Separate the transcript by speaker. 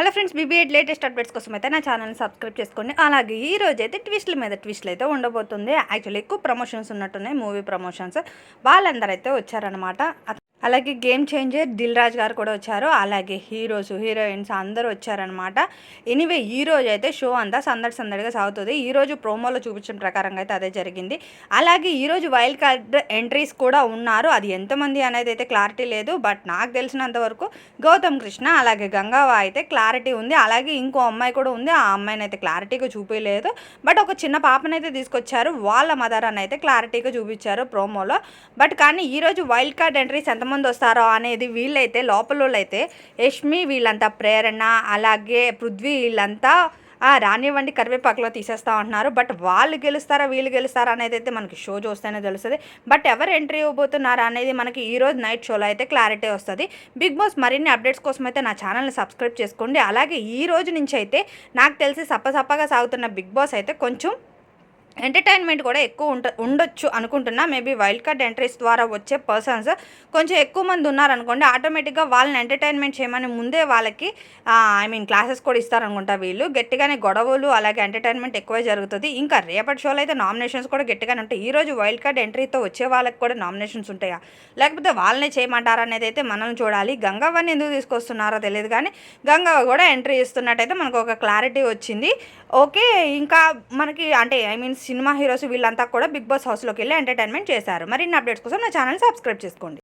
Speaker 1: Hello friends B B Ed latest updates కోసం అయితే నా ఛానల్ని సబ్స్క్రైబ్ చేసుకోండి. అలాగే ఈ రోజు అయితే ట్విస్ట్ల మీద ట్విస్ట్లు అయితే ఉండబోతుంది. యాక్చువల్లీ ఎక్కువ ప్రమోషన్స్ ఉన్నట్టున్నాయి మూవీ ప్రమోషన్స్. వాళ్ళందరూ అయితే వచ్చారనమాట అలాగే గేమ్ చేంజర్ దిల్ రాజ్ గారు కూడా వచ్చారు. అలాగే హీరోస్ హీరోయిన్స్ అందరూ వచ్చారనమాట ఎనీవే ఈ రోజు అయితే షో అంతా సందడి సందడిగా సాగుతుంది. ఈరోజు ప్రోమోలో చూపించిన ప్రకారంగా అయితే అదే జరిగింది. అలాగే ఈరోజు వైల్డ్ కార్డ్ ఎంట్రీస్ కూడా ఉన్నారు. అది ఎంతమంది అనేది అయితే క్లారిటీ లేదు. బట్ నాకు తెలిసినంత వరకు గౌతమ్ కృష్ణ అలాగే గంగావ అయితే క్లారిటీ ఉంది. అలాగే ఇంకో అమ్మాయి కూడా ఉంది. ఆ అమ్మాయిని అయితే క్లారిటీగా చూపించలేదు బట్ ఒక చిన్న పాపనైతే తీసుకొచ్చారు. వాళ్ళ మదర్ అని అయితే క్లారిటీగా చూపించారు ప్రోమోలో. బట్ కానీ ఈరోజు వైల్డ్ కార్డ్ ఎంట్రీస్ ఎంతమంది వస్తారో అనేది వీళ్ళైతే లోపల అయితే యష్మి వీళ్ళంతా ప్రేరణ అలాగే పృథ్వీ వీళ్ళంతా ఆ, రానివ్వండి కరివేపాకులో తీసేస్తా ఉంటున్నారు. బట్ వాళ్ళు గెలుస్తారా వీళ్ళు గెలుస్తారా అనేది అయితే మనకి షో చూస్తేనే తెలుస్తుంది. బట్ ఎవరు ఎంట్రీ ఇవ్వబోతున్నారా అనేది మనకి ఈ రోజు నైట్ షోలో అయితే క్లారిటీ వస్తుంది. బిగ్ బాస్ మరిన్ని అప్డేట్స్ కోసం అయితే నా ఛానల్ని సబ్స్క్రైబ్ చేసుకోండి. అలాగే ఈ రోజు నుంచి అయితే నాకు తెలిసి సప్పసప్పగా సాగుతున్న బిగ్ బాస్ అయితే కొంచెం ఎంటర్టైన్మెంట్ కూడా ఎక్కువ ఉంట ఉండొచ్చు అనుకుంటున్నా. మేబీ వైల్డ్ కార్డ్ ఎంట్రీస్ ద్వారా వచ్చే పర్సన్స్ కొంచెం ఎక్కువ మంది ఉన్నారనుకోండి ఆటోమేటిక్గా వాళ్ళని ఎంటర్టైన్మెంట్ చేయమని ముందే వాళ్ళకి ఐ మీన్ క్లాసెస్ కూడా ఇస్తారనుకుంటా వీళ్ళు. గట్టిగానే గొడవలు అలాగే ఎంటర్టైన్మెంట్ ఎక్కువే జరుగుతుంది. ఇంకా రేపటి షోలో అయితే నామినేషన్స్ కూడా గట్టిగానే ఉంటాయి. ఈరోజు వైల్డ్ కార్డ్ ఎంట్రీతో వచ్చే వాళ్ళకి కూడా నామినేషన్స్ ఉంటాయా? లేకపోతే వాళ్ళనే చేయమంటారా అనేది అయితే మనం చూడాలి. గంగవ్వని ఎందుకు తీసుకొస్తున్నారో తెలియదు కానీ గంగవ్వ కూడా ఎంట్రీ ఇస్తున్నట్టయితే మనకు ఒక క్లారిటీ వచ్చింది. ఓకే ఇంకా మనకి అంటే ఐ మీన్స్ సినిమా హీరోస్ వీళ్ళంతా కూడా బిగ్ బాస్ హౌస్లోకి వెళ్ళి ఎంటర్టైన్మెంట్ చేశారు. మరిన్ని అప్డేట్స్ కోసం నా ఛానల్ సబ్స్క్రైబ్ చేసుకోండి.